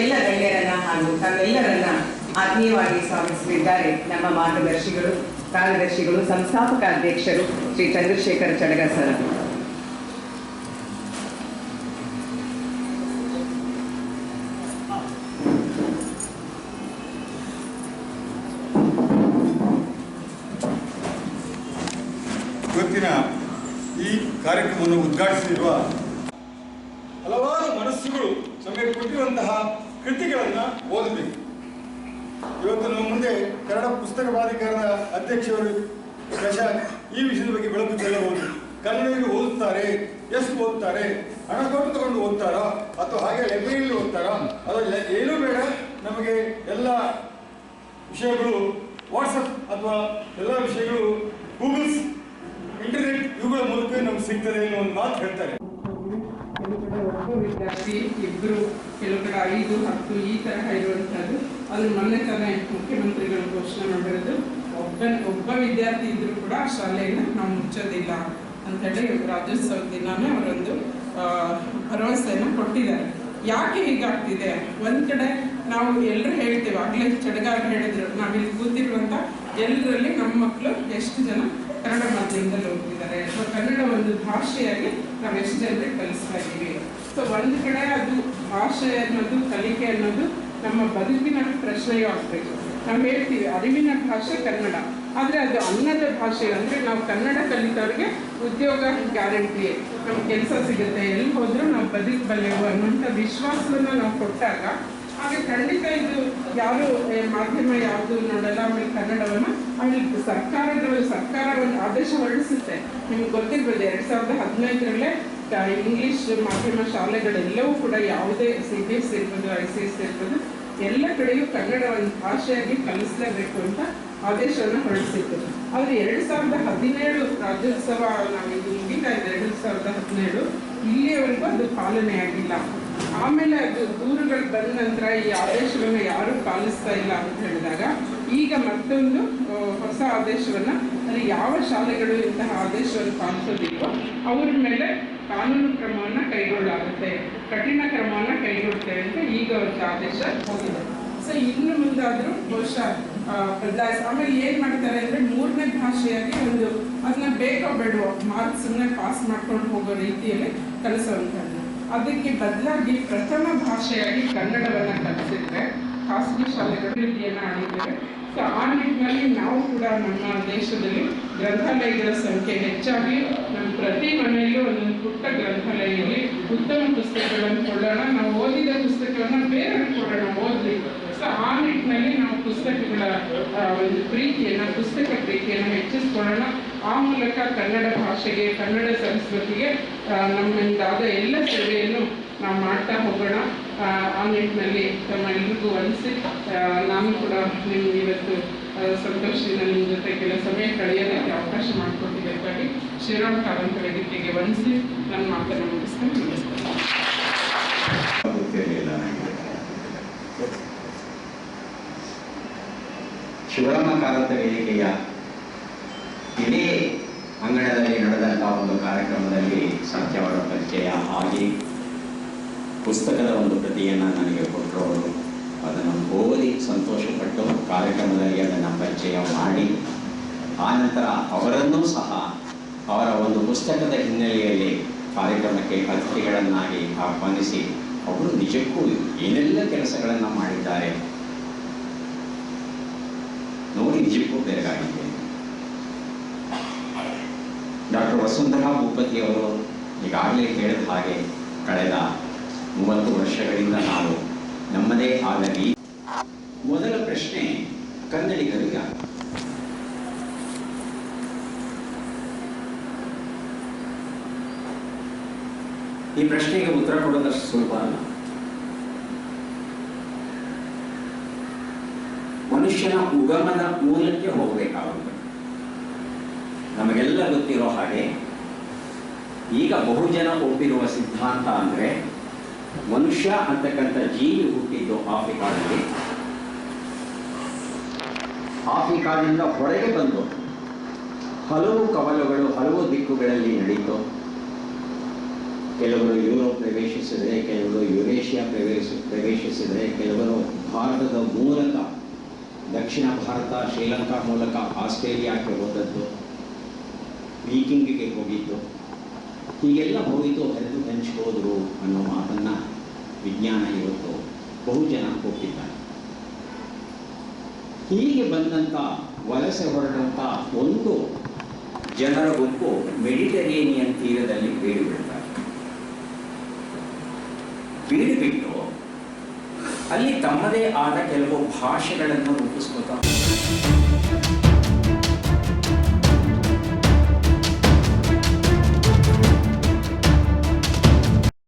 ಹಾಗೂ ತಮ್ಮೆಲ್ಲರನ್ನ ಆತ್ಮೀಯವಾಗಿ ಸ್ವಾಗತಿಸಲಿದ್ದಾರೆ ನಮ್ಮ ಮಾರ್ಗದರ್ಶಿಗಳು, ಕಾರ್ಯದರ್ಶಿಗಳು, ಸಂಸ್ಥಾಪಕ ಅಧ್ಯಕ್ಷರು ಶ್ರೀ ಚಂದ್ರಶೇಖರ್ ಚಡಗ ಸರ್. ಈ ಕಾರ್ಯಕ್ರಮವನ್ನು ಉದ್ಘಾಟಿಸಿರುವ ಹಲವಾರು ಮನಸ್ಸುಗಳು ನಮಗೆ ಕೊಟ್ಟಿರುವಂತಹ ಕೃತಿಗಳನ್ನು ಓದಬೇಕು. ಇವತ್ತು ನಮ್ಮ ಮುಂದೆ ಕನ್ನಡ ಪುಸ್ತಕ ಪ್ರಾಧಿಕಾರದ ಅಧ್ಯಕ್ಷರು ಪ್ರಶಾಂತ್ ಈ ವಿಷಯದ ಬಗ್ಗೆ ಬೆಳಕು ಚೆಲ್ಲಬಹುದು ಕನ್ನಡಿಗರು ಓದುತ್ತಾರೆ, ಎಷ್ಟು ಓದ್ತಾರೆ ಹಣ ಕೊಟ್ಟು ತಗೊಂಡು ಓದ್ತಾರಾ, ಅಥವಾ ಹಾಗೆ ಲೈಬ್ರರಿಯಲ್ಲಿ ಓದ್ತಾರಾ, ಅಥವಾ ಲೆ- ಏನೂ ಬೇಡ, ನಮಗೆ ಎಲ್ಲ ವಿಷಯಗಳು ವಾಟ್ಸಪ್ ಅಥವಾ ಎಲ್ಲ ವಿಷಯಗಳು ಗೂಗಲ್ಸ್, ಇಂಟರ್ನೆಟ್, ಇವುಗಳ ಮೂಲಕ ನಮ್ಗೆ ಸಿಗ್ತದೆ ಅನ್ನೋ ಒಂದು ಮಾತು ಹೇಳ್ತಾರೆ. ಒಬ್ಬ ವಿದ್ಯಾರ್ಥಿ ಇಬ್ರು ಕೆಲವು ಕಡೆ ಐದು ಹತ್ತು ಈ ತರಹ ಇರುವಂತಹದ್ದು ಅದ್ರ ಮೊನ್ನೆ ತಾನೇ ಮುಖ್ಯಮಂತ್ರಿಗಳು ಘೋಷಣೆ ಮಾಡಿರೋದು, ಒಬ್ಬ ಒಬ್ಬ ವಿದ್ಯಾರ್ಥಿ ಇದ್ರೂ ಕೂಡ ಶಾಲೆಯನ್ನು ನಾವು ಮುಚ್ಚೋದಿಲ್ಲ ಅಂತ ಹೇಳಿ ರಾಜ್ಯೋತ್ಸವ ದಿನಾನೇ ಅವರೊಂದು ಭರವಸೆಯನ್ನು ಕೊಟ್ಟಿದ್ದಾರೆ. ಯಾಕೆ ಹೀಗಾಗ್ತಿದೆ? ಒಂದ್ ಕಡೆ ನಾವು ಎಲ್ಲರೂ ಹೇಳ್ತೇವೆ, ಆಗ್ಲೇ ಚಡಗಾಗಿ ಹೇಳಿದ್ರು ನಾವಿಲ್ಲಿ ಕೂತಿರುವಂತ ಎಲ್ಲರಲ್ಲಿ ನಮ್ಮ ಮಕ್ಕಳು ಎಷ್ಟು ಜನ ಕನ್ನಡ ಮಾಧ್ಯಮದಲ್ಲಿ ಹೋಗ್ತಿದ್ದಾರೆ ಅಥವಾ ಕನ್ನಡ ಒಂದು ಭಾಷೆಯಾಗಿ ನಾವು ಎಷ್ಟು ಜನರಿಗೆ ಕಲಿಸ್ತಾ ಇದ್ದೀವಿ ಸೊ ಒಂದು ಕಡೆ ಅದು ಭಾಷೆ ಅನ್ನೋದು, ಕಲಿಕೆ ಅನ್ನೋದು ನಮ್ಮ ಬದುಕಿನ ಪ್ರಶ್ನೆಯೂ ಆಗಬೇಕು. ನಾವು ಹೇಳ್ತೀವಿ, ಅರಿವಿನ ಭಾಷೆ ಕನ್ನಡ. ಆದರೆ ಅದು ಅನ್ನದ ಭಾಷೆ ಅಂದರೆ ನಾವು ಕನ್ನಡ ಕಲಿತವ್ರಿಗೆ ಉದ್ಯೋಗ ಗ್ಯಾರಂಟಿ ನಮ್ಗೆ ಕೆಲಸ ಸಿಗುತ್ತೆ, ಎಲ್ಲಿ ಹೋದರೂ ನಾವು ಬದುಕಬಲ್ಲೆವು ಅನ್ನೋಂಥ ವಿಶ್ವಾಸವನ್ನು ನಾವು ಕೊಟ್ಟಾಗ, ಹಾಗೆ ಖಂಡಿತ ಇದು ಯಾರು ಮಾಧ್ಯಮ ಯಾವುದು ನೋಡಲ್ಲ, ಆಮೇಲೆ ಕನ್ನಡವನ್ನು, ಆಮೇಲೆ ಸರ್ಕಾರಗಳು, ಸರ್ಕಾರ ಒಂದು ಆದೇಶ ಹೊರಡಿಸುತ್ತೆ. ನಿಮ್ಗೆ ಗೊತ್ತಿರ್ಬೋದು, ಎರಡು ಸಾವಿರದ ಹದಿನೈದರಲ್ಲೇ ಇಂಗ್ಲಿಷ್ ಮಾಧ್ಯಮ ಶಾಲೆಗಳೆಲ್ಲವೂ ಕೂಡ ಯಾವುದೇ ಸಿ ಬಿ ಎಸ್ ಇರ್ಬೋದು ಐ ಸಿ ಎಸ್ ಇರ್ಬೋದು, ಎಲ್ಲ ಕಡೆಯೂ ಕನ್ನಡ ಒಂದು ಭಾಷೆಯಾಗಿ ಕಲಿಸಲೇಬೇಕು ಅಂತ ಆದೇಶವನ್ನು ಹೊರಡಿಸಿತ್ತು. ಆದರೆ ಎರಡು ಸಾವಿರದ ಹದಿನೇಳು ರಾಜ್ಯೋತ್ಸವ, ನಾವು ಮುಗಿತಾ ಎರಡು ಸಾವಿರದ ಹದಿನೇಳು, ಇಲ್ಲಿಯವರೆಗೂ ಅದು ಪಾಲನೆ ಆಗಿಲ್ಲ. ಆಮೇಲೆ ಅದು ದೂರುಗಳು ಬಂದ ನಂತರ ಈ ಆದೇಶವನ್ನು ಯಾರು ಪಾಲಿಸ್ತಾ ಇಲ್ಲ ಅಂತ ಹೇಳಿದಾಗ, ಈಗ ಮತ್ತೊಂದು ಹೊಸ ಆದೇಶವನ್ನು ಅಂದರೆ ಯಾವ ಶಾಲೆಗಳು ಇಂತಹ ಆದೇಶವನ್ನು ಪಾಲಿಸೋದಿಲ್ವೋ ಅವ್ರ ಮೇಲೆ ಕಾನೂನು ಕ್ರಮವನ್ನ ಕೈಗೊಳ್ಳಲಾಗುತ್ತೆ. ಕಠಿಣ ಕ್ರಮವನ್ನ ಕೈಗೊಳ್ತೇವೆ ಅಂತ ಈಗ ಒಂದು ಆದೇಶ ಹೋಗಿದೆ. ಸೊ ಇನ್ನು ಮುಂದಾದ್ರೂ ಬಹುಶಃ ಬದಲಾಯಿಸ, ಆಮೇಲೆ ಏನ್ ಮಾಡ್ತಾರೆ ಅಂದ್ರೆ ಮೂರನೇ ಭಾಷೆಯಾಗಿ ಒಂದು ಅದನ್ನ ಬೇಕೋ ಬೇಡವೋ, ಮಾರ್ಕ್ಸ್ ಸುಮ್ಮನೆ ಪಾಸ್ ಮಾಡ್ಕೊಂಡು ಹೋಗೋ ರೀತಿಯಲ್ಲಿ ಕಲಿಸುವಂಥದ್ದು. ಅದಕ್ಕೆ ಬದಲಾಗಿ ಪ್ರಥಮ ಭಾಷೆಯಾಗಿ ಕನ್ನಡವನ್ನ ಕಲಿಸಿದ್ರೆ ಖಾಸಗಿ ಶಾಲೆಗಳು ರೀತಿಯನ್ನ ಆಡಿದ್ದೇವೆ. ಸೊ ಆ ನಿಟ್ಟಿನಲ್ಲಿ ನಾವು ಕೂಡ ನಮ್ಮ ದೇಶದಲ್ಲಿ ಗ್ರಂಥಾಲಯಗಳ ಸಂಖ್ಯೆ ಹೆಚ್ಚಾಗಿ ಪ್ರತಿ ಮನೆಯಲ್ಲೂ ಒಂದೊಂದು ಪುಟ್ಟ ಗ್ರಂಥಾಲಯದಲ್ಲಿ ಉತ್ತಮ ಪುಸ್ತಕಗಳನ್ನು ಕೊಡೋಣ. ನಾವು ಓದಿದ ಪುಸ್ತಕಗಳನ್ನ ಬೇರೆ ಕೊಡೋಣ. ಓದಲಿ. ಸೊ ಆ ನಿಟ್ಟಿನಲ್ಲಿ ನಾವು ಪುಸ್ತಕಗಳ ಒಂದು ಪ್ರೀತಿಯನ್ನು ಪುಸ್ತಕ ಪ್ರೀತಿಯನ್ನು ಹೆಚ್ಚಿಸ್ಕೊಳ್ಳೋಣ. ಆ ಮೂಲಕ ಕನ್ನಡ ಭಾಷೆಗೆ ಕನ್ನಡ ಸಂಸ್ಕೃತಿಗೆ ನಮ್ಮಿಂದಾದ ಎಲ್ಲ ಸೇವೆಯನ್ನು ನಾವು ಮಾಡ್ತಾ ಹೋಗೋಣ. ಆ, ನಿಟ್ಟಿನಲ್ಲಿ ತಮ್ಮ ಎಲ್ರಿಗೂ ಆ, ನಾನು ಕೂಡ ನಿಮ್ಗೆ ಇವತ್ತು ಆ, ನನ್ನ ಜೊತೆ ಕೆಲ ಸಮಯ ಕಳೆಯೋದಕ್ಕೆ ಅವಕಾಶ ಮಾಡಿಕೊಟ್ಟಿದ್ದಕ್ಕಾಗಿ ಶ್ರೀರಾಮ್ ಕಾರಂತ ವೇದಿಕೆಗೆ ವಂದಿಸಿ ನನ್ನ ಮಾತನ್ನು ಮುಗಿಸ್ತೇನೆ. ಶಿವರಾಮ ಕಾರಂತ ವೇದಿಕೆಯ ಇದೇ ಅಂಗಣದಲ್ಲಿ ನಡೆದಂತಹ ಒಂದು ಕಾರ್ಯಕ್ರಮದಲ್ಲಿ ಸಾಧ್ಯವಾದ ಪರಿಚಯ ಆಗಿ ಪುಸ್ತಕದ ಒಂದು ಪ್ರತಿಯನ್ನು ನನಗೆ ಕೊಟ್ಟರು ಅದನ್ನು ಓದಿ ಸಂತೋಷಪಟ್ಟು ಕಾರ್ಯಕ್ರಮದಲ್ಲಿ ಅದನ್ನು ಪರಿಚಯ ಮಾಡಿ, ಆನಂತರ ಅವರನ್ನೂ ಸಹ ಅವರ ಒಂದು ಪುಸ್ತಕದ ಹಿನ್ನೆಲೆಯಲ್ಲಿ ಕಾರ್ಯಕ್ರಮಕ್ಕೆ ಅತಿಥಿಗಳನ್ನಾಗಿ ಆಹ್ವಾನಿಸಿ, ಅವರು ನಿಜಕ್ಕೂ ಏನೆಲ್ಲ ಕೆಲಸಗಳನ್ನು ಮಾಡಿದ್ದಾರೆ ನೋಡಿ ನಿಜಕ್ಕೂ ಬೆರಗಾಗಿದೆ. ಡಾಕ್ಟರ್ ವಸುಂಧರಾ ಭೂಪತಿ ಅವರು ಈಗಾಗಲೇ ಹೇಳಿದ ಹಾಗೆ, ಕಳೆದ ಮೂವತ್ತು ವರ್ಷಗಳಿಂದ ನಾವು ನಮ್ಮದೇ ಆಗಲಿ ಮೊದಲ ಪ್ರಶ್ನೆ ಕನ್ನಡಿಗರಿಗೆ ಈ ಪ್ರಶ್ನೆಗೆ ಉತ್ತರ ಕೊಡೋದಷ್ಟು ಸುಲಭ ಅಲ್ಲ. ಮನುಷ್ಯನ ಉಗಮದ ಮೂಲಕ್ಕೆ ಹೋಗಬೇಕಾಗುತ್ತೆ ನಮಗೆಲ್ಲ ಗೊತ್ತಿರೋ ಹಾಗೆ ಈಗ ಬಹುಜನ ಒಪ್ಪಿರುವ ಸಿದ್ಧಾಂತ ಅಂದ್ರೆ ಮನುಷ್ಯ ಅಂತಕ್ಕಂಥ ಜೀವಿ ಹುಟ್ಟಿದ್ದು ಆಫ್ರಿಕಾದಲ್ಲಿ. ಆಫ್ರಿಕಾದಿಂದ ಹೊರಗೆ ಬಂದು ಹಲವು ಕವಲುಗಳು, ಹಲವು ದಿಕ್ಕುಗಳಲ್ಲಿ ನಡೀತು ಕೆಲವರು ಯುರೋಪ್ ಪ್ರವೇಶಿಸಿದರೆ, ಕೆಲವರು ಯುರೇಷಿಯಾ ಪ್ರವೇಶ, ಪ್ರವೇಶಿಸಿದರೆ, ಕೆಲವರು ಭಾರತದ ಮೂಲಕ, ದಕ್ಷಿಣ ಭಾರತ, ಶ್ರೀಲಂಕಾ ಮೂಲಕ ಆಸ್ಟ್ರೇಲಿಯಾಕ್ಕೆ ಹೋದದ್ದು, ವೀಕಿಂಗಿಗೆ ಹೋಗಿದ್ದು. ಹೀಗೆಲ್ಲ ಹೋಯಿತು ಹರಿದು ಹಂಚಿ ಹೋದರು ಅನ್ನೋ ಮಾತನ್ನು ವಿಜ್ಞಾನ ಇವತ್ತು ಬಹು ಜನ ಒಪ್ಪಿದ್ದಾರೆ. ಹೀಗೆ ಬಂದಂಥ ವಲಸೆ ಹೊರಟಂಥ ಒಂದು ಜನರ ಗುಂಪು ಮೆಡಿಟರೇನಿಯನ್ ತೀರದಲ್ಲಿ ಬೀಡು ಬಿಡ್ತಾರೆ. ಅಲ್ಲಿ ತಮ್ಮದೇ ಆದ ಕೆಲವು ಭಾಷೆಗಳನ್ನು ರೂಪಿಸ್ಕೊತಾ